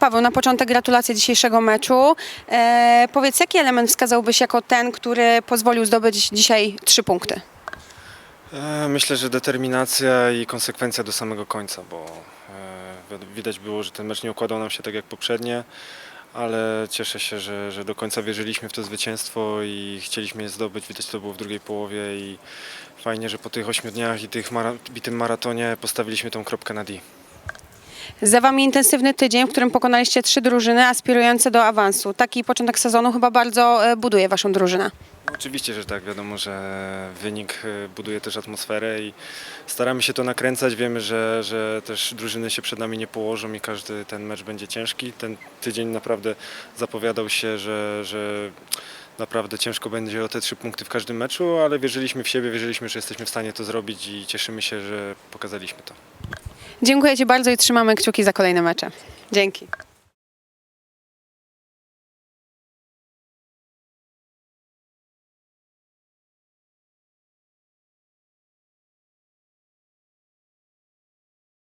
Paweł, na początek gratulacje dzisiejszego meczu. E, powiedz, jaki element wskazałbyś jako ten, który pozwolił zdobyć dzisiaj trzy punkty? E, Myślę, że determinacja i konsekwencja do samego końca, bo e, wi- widać było, że ten mecz nie układał nam się tak jak poprzednie, ale cieszę się, że, że do końca wierzyliśmy w to zwycięstwo i chcieliśmy je zdobyć. Widać to było w drugiej połowie i fajnie, że po tych ośmiu dniach i tych mara- i tym maratonie postawiliśmy tą kropkę na D. Za wami intensywny tydzień, w którym pokonaliście trzy drużyny aspirujące do awansu. Taki początek sezonu chyba bardzo e, buduje waszą drużynę. Oczywiście, że tak. Wiadomo, że wynik e, buduje też atmosferę i staramy się to nakręcać. Wiemy, że, że też drużyny się przed nami nie położą i każdy ten mecz będzie ciężki. Ten tydzień naprawdę zapowiadał się, że, że naprawdę ciężko będzie o te trzy punkty w każdym meczu, ale wierzyliśmy w siebie, wierzyliśmy, że jesteśmy w stanie to zrobić i cieszymy się, że pokazaliśmy to. Dziękuję Ci bardzo i trzymamy kciuki za kolejne mecze. Dzięki.